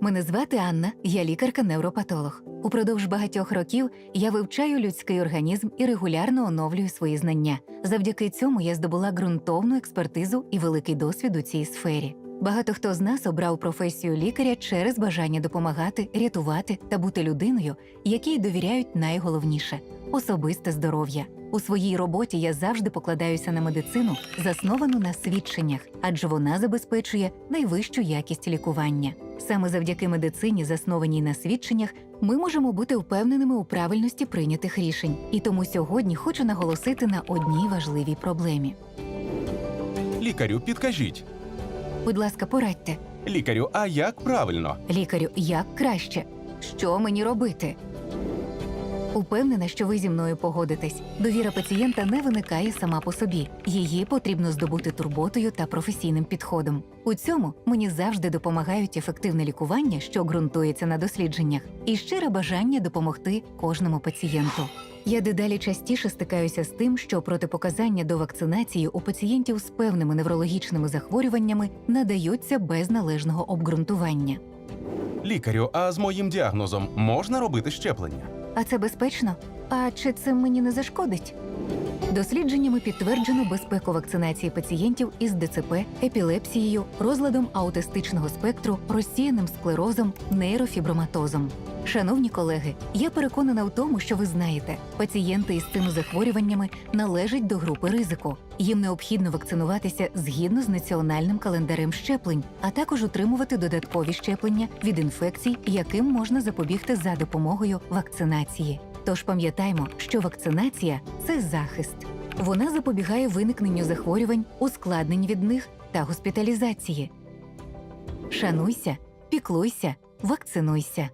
Мене звати Анна, я лікарка-невропатолог. Упродовж багатьох років я вивчаю людський організм і регулярно оновлюю свої знання. Завдяки цьому я здобула ґрунтовну експертизу і великий досвід у цій сфері. Багато хто з нас обрав професію лікаря через бажання допомагати, рятувати та бути людиною, якій довіряють найголовніше особисте здоров'я. У своїй роботі я завжди покладаюся на медицину, засновану на свідченнях, адже вона забезпечує найвищу якість лікування. Саме завдяки медицині, заснованій на свідченнях, ми можемо бути впевненими у правильності прийнятих рішень. І тому сьогодні хочу наголосити на одній важливій проблемі. Лікарю, підкажіть. Будь ласка, порадьте, Лікарю, а як правильно? лікарю, як краще? Що мені робити? Упевнена, що ви зі мною погодитесь. Довіра пацієнта не виникає сама по собі. Її потрібно здобути турботою та професійним підходом. У цьому мені завжди допомагають ефективне лікування, що ґрунтується на дослідженнях, і щире бажання допомогти кожному пацієнту. Я дедалі частіше стикаюся з тим, що протипоказання до вакцинації у пацієнтів з певними неврологічними захворюваннями надаються без належного обґрунтування. Лікарю, а з моїм діагнозом можна робити щеплення? А це безпечно? А чи це мені не зашкодить? Дослідженнями підтверджено безпеку вакцинації пацієнтів із ДЦП, епілепсією, розладом аутистичного спектру, розсіяним склерозом, нейрофіброматозом. Шановні колеги, я переконана в тому, що ви знаєте, пацієнти із цими захворюваннями належать до групи ризику. Їм необхідно вакцинуватися згідно з національним календарем щеплень, а також отримувати додаткові щеплення від інфекцій, яким можна запобігти за допомогою вакцинації. Тож пам'ятаймо, що вакцинація це захист. Вона запобігає виникненню захворювань, ускладнень від них та госпіталізації. Шануйся, піклуйся, вакцинуйся.